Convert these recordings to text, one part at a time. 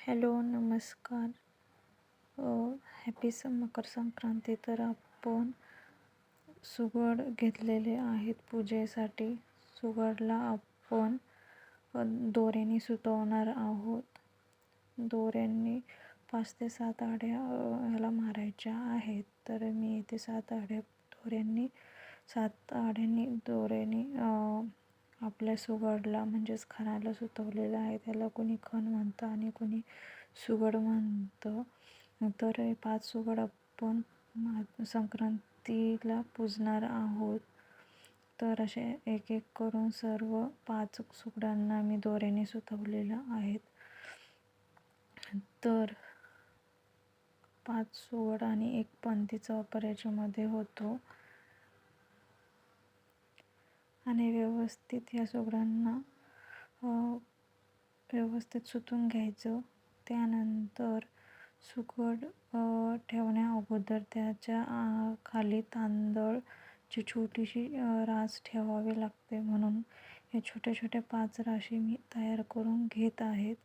Hello नमस्कार. Happy स मकर संक्रांती. तर आपण सुगड घेतलेले आहेत पूजेसाठी. सुगडला आपण दोऱ्याने सुतवणार आहोत. दोऱ्यांनी पाच ते सात आड्या ह्याला मारायच्या आहेत. तर मी इथे सात आड्या दोऱ्यांनी सात आड्यांनी दोऱ्याने आपल्या सुगडला म्हणजेच खणाला सुतवलेलं आहे. त्याला कोणी खण म्हणतं आणि कोणी सुगड म्हणतं. तर हे पाच सुगड आपण संक्रांतीला पूजणार आहोत. तर असे एक एक करून सर्व पाच सुगडांना मी दोऱ्याने सुतवलेलं आहेत. तर पाच सुगड आणि एक पंथीचा वापर याच्यामध्ये होतो. आणि व्यवस्थित या सुगडांना व्यवस्थित सुतून घ्यायचं. त्यानंतर सुकड ठेवण्या अगोदर त्याच्याखाली तांदळाची छोटीशी रास ठेवावी लागते. म्हणून हे छोट्या छोट्या पाच राशी मी तयार करून घेत आहेत.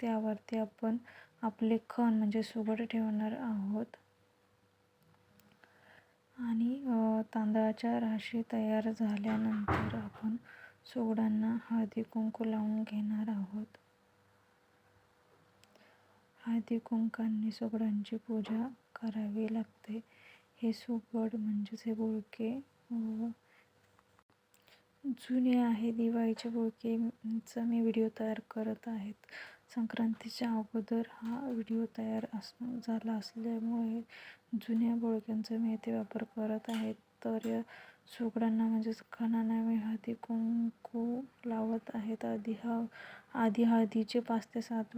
त्यावरती आपण आपले खण म्हणजे सुगड ठेवणार आहोत. आणि तांदळाच्या राशी तयार झाल्यानंतर आपण सुगडांना हळदी कुंकू लावून घेणार आहोत. हळदी कुंकांनी सुगडांची पूजा करावी लागते. हे सुगड म्हणजेच हे बोळके जुने आहे दिवाळीचे बोळकेचा मी व्हिडिओ तयार करत आहेत. संक्रांतीच्या अगोदर हा व्हिडिओ तयार अस झाला असल्यामुळे जुन्या बोळक्यांचा मी येथे वापर करत आहे. तर या सुगडांना म्हणजेच खणांना मी हळदी कुंकू लावत आहेत. आधी हा आधी हळदीचे पाच ते सात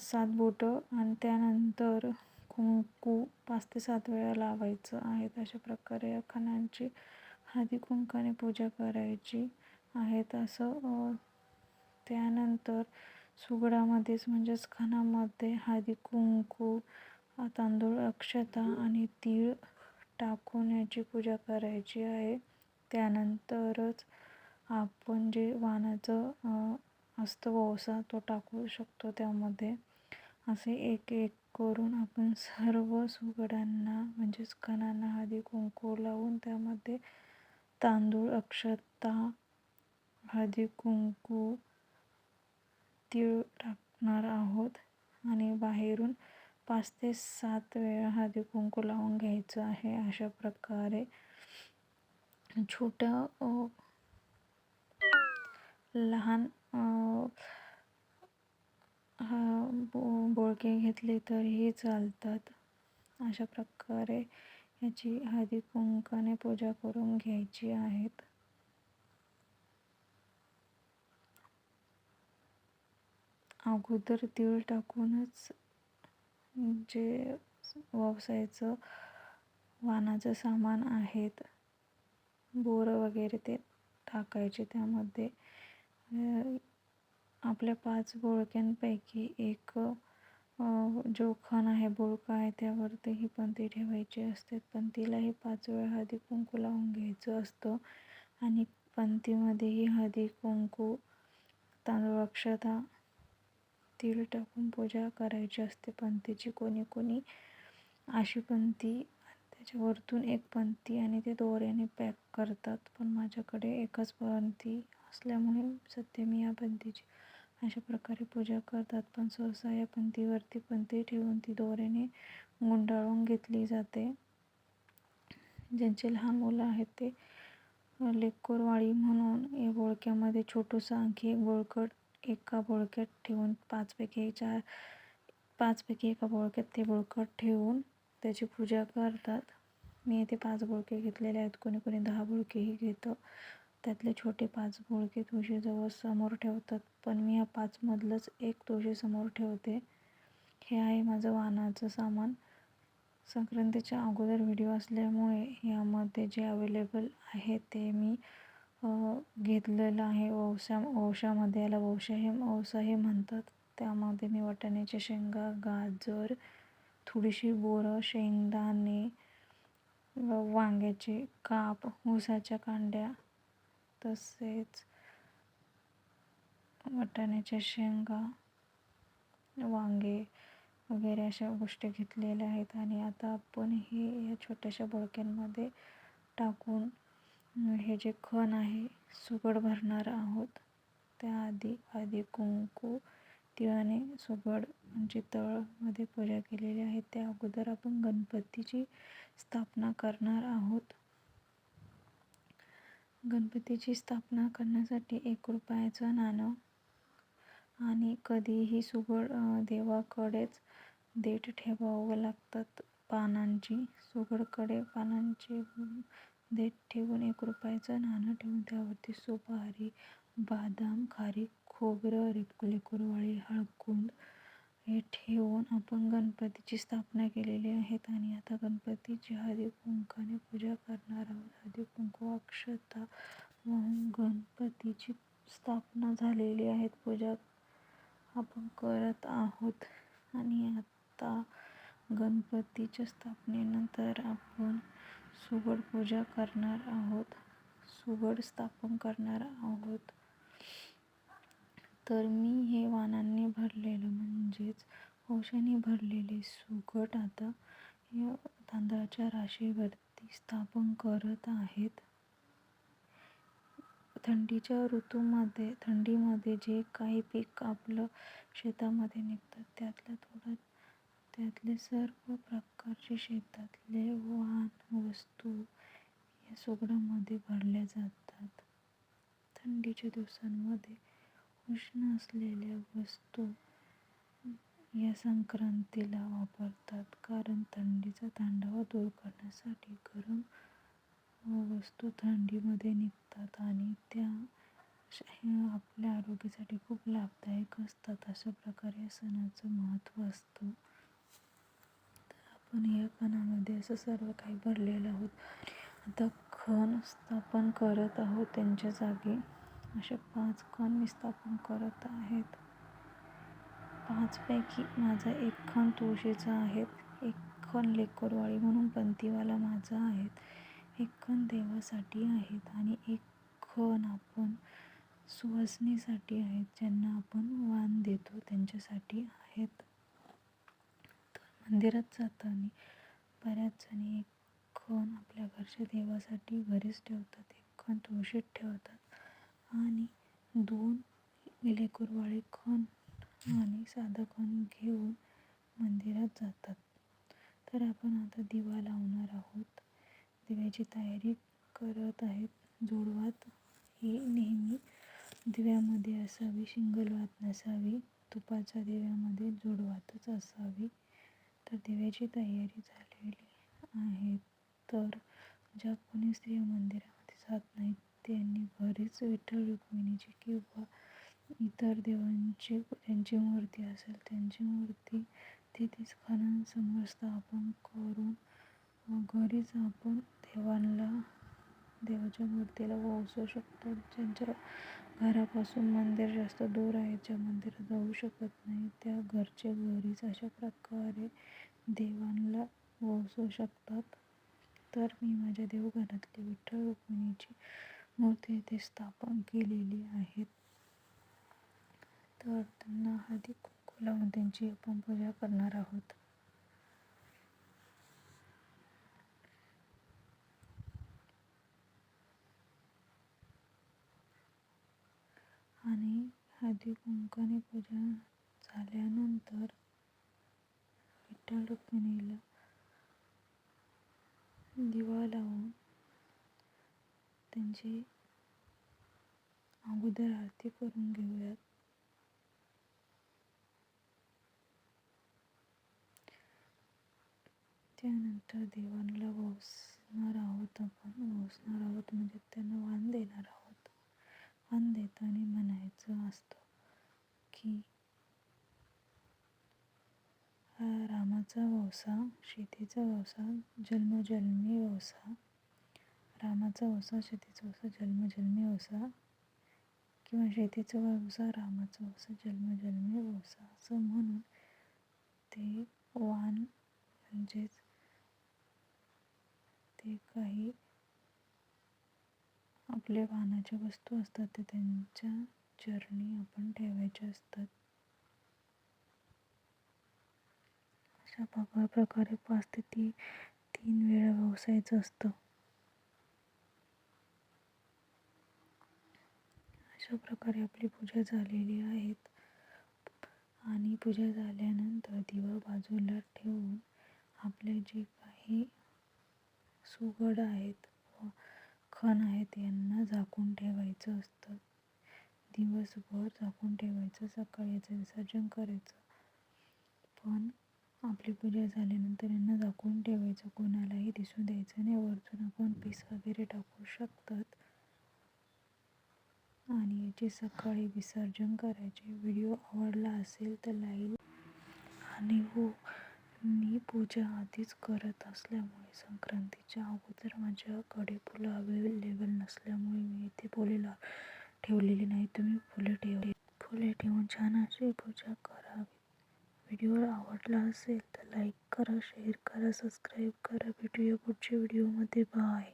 सात बोटं आणि त्यानंतर कुंकू पाच ते सात वेळा लावायचं आहे अशा प्रकारे या खणांची हळदी कुंकाने पूजा करायची आहेत. असं त्यानंतर सुगडामध्येच म्हणजेच खणामध्ये हळदी कुंकू तांदूळ अक्षता आणि तीळ टाकून याची पूजा करायची आहे. त्यानंतरच आपण जे वाणाचं असतं ववसा तो टाकू शकतो त्यामध्ये. असे एक एक करून आपण सर्व सुगडांना म्हणजेच खणांना हळदी कुंकू लावून त्यामध्ये तांदूळ अक्षता हळदी कुंकू तीळ टाक पाच ते सात वेळा हळदी कुंकू लावून घ्यायचं आहे अशा प्रकारे. छोट्या लहान बो बोळके घेतले तरीही चालतात. अशा प्रकारे याची हळदी कुंकाने पूजा करून घ्यायची आहेत. अगोदर तीळ टाकूनच जे व्यवसायाचं वाणाचं सामान आहेत बोरं वगैरे ते टाकायचे त्यामध्ये. आपल्या पाच बोळक्यांपैकी एक जो खण आहे बोळका आहे त्यावरती ही पंती ठेवायची असते पंथीलाही पाच वेळा हळदी कुंकू लावून घ्यायचं असतं. आणि पंतीमध्येही हळदी कुंकू तांदूळ अक्षता तीळ टाकून पूजा करायची असते. पंथीची कोणी कोणी अशी पंथी त्याच्यावरतून एक पंथी आणि ते दोऱ्याने पॅक करतात. पण माझ्याकडे एकच पंथी असल्यामुळे सध्या मी या पंथीची अशा प्रकारे पूजा करतात. पण सहसा या पंथीवरती पंथी ठेवून ती दोऱ्याने गुंडाळून घेतली जाते. ज्यांचे लहान मुलं आहेत ते लेकोरवाळी म्हणून या बोळक्यामध्ये छोटूसा आणखी एक बोळकट एका बोळक्यात ठेवून पाचपैकी चार पाचपैकी एका बोळक्यात ते बोळकट ठेवून त्याची पूजा करतात. मी इथे पाच बोळके घेतलेले आहेत. कोणी कोणी दहा बोळकेही घेतं. त्यातले छोटे पाच बोळके तुळशीजवळ समोर ठेवतात. पण मी ह्या पाचमधलंच एक तुळशीसमोर ठेवते. हे आहे माझं वाहनाचं सामान. संक्रांतीच्या अगोदर व्हिडिओ असल्यामुळे यामध्ये जे अवेलेबल आहे ते मी घेतलेलं आहे. वौसा वौशामध्ये याला वौशा हे वौसा हे म्हणतात. त्यामध्ये मी वाटाण्याच्या शेंगा गाजर थोडीशी बोरं शेंगदाणे वांग्याचे काप ऊसाच्या कांड्या तसेच वाटाण्याच्या शेंगा वांगे वगैरे अशा गोष्टी घेतलेल्या आहेत. आणि आता आपण हे या छोट्याशा बळक्यांमध्ये टाकून हे जे खण आहे सुगड भरणार आहोत. त्याआधी आधी कुंकू तिळाने सुगड म्हणजे तळमध्ये पूजा केलेली आहे त्या अगोदर आपण गणपतीची स्थापना करणार आहोत. गणपतीची स्थापना करण्यासाठी एक रुपयाचं नाणं आणि कधीही सुगड देवाकडेच देठ ठेवावं लागतात. पानांची सुगडकडे पानांची देठ ठेवून एक रुपयाचं नाणं ठेवून त्यावरती सुपारी बदाम खारीक खोबरं रेकुले कुरवाळी हळकुंड हे ठेवून आपण गणपतीची स्थापना केलेली आहेत आणि आता गणपतीची हळदी कुंकाने पूजा करणार आहोत. हळदी कुंकू अक्षता वाहून गणपतीची स्थापना झालेली आहे. पूजा आपण करत आहोत आणि आता गणपतीच्या स्थापनेनंतर आपण सुगड पूजा करणार आहोत. सुगड स्थापन करणार आहोत. तर मी हे वाणांनी भरलेलं म्हणजेच औषधांनी भरलेले सुगट आता या तांदळाच्या राशीवरती स्थापन करत आहेत. थंडीच्या ऋतूमध्ये थंडीमध्ये जे काही पीक आपलं शेतामध्ये निघतात त्यातलं थोडं त्यातले सर्व प्रकारचे शेतातले वा वस्तू या सुगडामध्ये भरल्या जातात. थंडीच्या दिवसांमध्ये उष्ण असलेल्या वस्तू या संक्रांतीला वापरतात. कारण थंडीचा थंडावा दूर करण्यासाठी गरम वस्तू थंडीमध्ये निघतात आणि त्या आपल्या आरोग्यासाठी खूप लाभदायक असतात. अशा प्रकारे या सणाचं महत्त्व असतं. तर आपण या खणामध्ये असं सर्व काही भरलेलं आहोत आता खण स्थापन करत आहोत त्यांच्या जागी. असे पाच खण मी स्थापन करत आहेत. पाचपैकी माझा एक खण तुळशीचा आहे. एक खण लेकरवाळी म्हणून पंथीवाला माझा आहेत एक खण देवासाठी आहेत आणि एक खण आपण सुवासनीसाठी आहेत ज्यांना आपण वाण देतो त्यांच्यासाठी आहेत. मंदिरात जाताना बऱ्याच जणी एक खण आपल्या घरच्या देवासाठी घरीच ठेवतात एक खण तुळशीत ठेवतात आणि दोन इलेकुरवाळे खण आणि साधं खण घेऊन मंदिरात जातात. तर आपण आता दिवा लावणार आहोत. दिव्याची तयारी करत आहेत. जोडवात ही नेहमी दिव्यामध्ये असावी शिंगलवात नसावी तुपाच्या दिव्यामध्ये जोडवातच असावी. तर दिव्याची तयारी झालेली आहे. तर ज्या कोणी स्त्रिया मंदिरामध्ये जात नाहीत त्यांनी घरीच विठ्ठल रुक्मिणीची किंवा इतर देवांची ज्यांची मूर्ती असेल त्यांची मूर्ती तिथेच समोर स्थापन करून घरीच आपण देवांना देवाच्या मूर्तीला वसू शकतो. ज्यांच्या घरापासून मंदिर जास्त दूर आहे ज्या मंदिरात जाऊ शकत नाही त्या घरचे घरीच अशा प्रकारे देवांना वसू शकतात. तर मी माझ्या देवघरातली विठ्ठल रुक्मिणीची मूर्ती इथे स्थापन केलेली आहेत तर त्यांना हळदी कुंकू लावून त्यांची आपण पूजा करणार आहोत. आणि हळदीकुंकवाने पूजा झाल्यानंतर विठ्ठल रुक्मिणीला दिवा लावून त्यांची अगोदर आरती करून घेऊयात. त्यानंतर देवांना वसणार आहोत आपण. वसणार आहोत म्हणजे त्यांना वाण देणार आहोत. वाण देताना म्हणायचं असतं की रामाचा व्यवसाय शेतीचा व्यवसाय जन्मजन्मी व्यवसाय रामाचा व्यवसाय शेतीचा व्यवसाय जन्मजन्मी व्यवसाय किंवा शेतीचा व्यवसाय रामाचा व्यवसाय जन्मजन्मी व्यवसाय असं म्हणून ते वाण म्हणजेच ते काही आपल्या वाहनाच्या वस्तू असतात ते त्यांच्या चरणी आपण ठेवायच्या असतात. अशा प्रका- प्रकारे पाच ते ती तीन वेळा व्यवसायचं असतं. अशा प्रकारे आपली पूजा झालेली आहेत. आणि पूजा झाल्यानंतर दिवा बाजूला ठेवून आपले जे काही सुगड आहेत खण आहेत यांना झाकून ठेवायचं असतं. दिवसभर झाकून ठेवायचं सकाळी याचं विसर्जन करायचं. पण आपली पूजा झाल्यानंतर यांना झाकून ठेवायचं कोणालाही दिसू द्यायचं नाही. वरतून आपण पीस वगैरे टाकू शकतात. आणि याचे सकाळी विसर्जन करायचे. व्हिडिओ आवडला असेल तर लाईक आणि हो मी पूजा आधीच करत असल्यामुळे संक्रांतीच्या अगोदर माझ्याकडे फुलं अवेलेबल नसल्यामुळे मी इथे फुले ला ठेवलेली नाही. तुम्ही फुले ठेव. फुले ठेवून छान अशी पूजा करावी व्हिडिओ आवडला असेल तर लाईक करा शेअर करा सबस्क्राईब करा. भेटूया पुढच्या व्हिडिओमध्ये बाय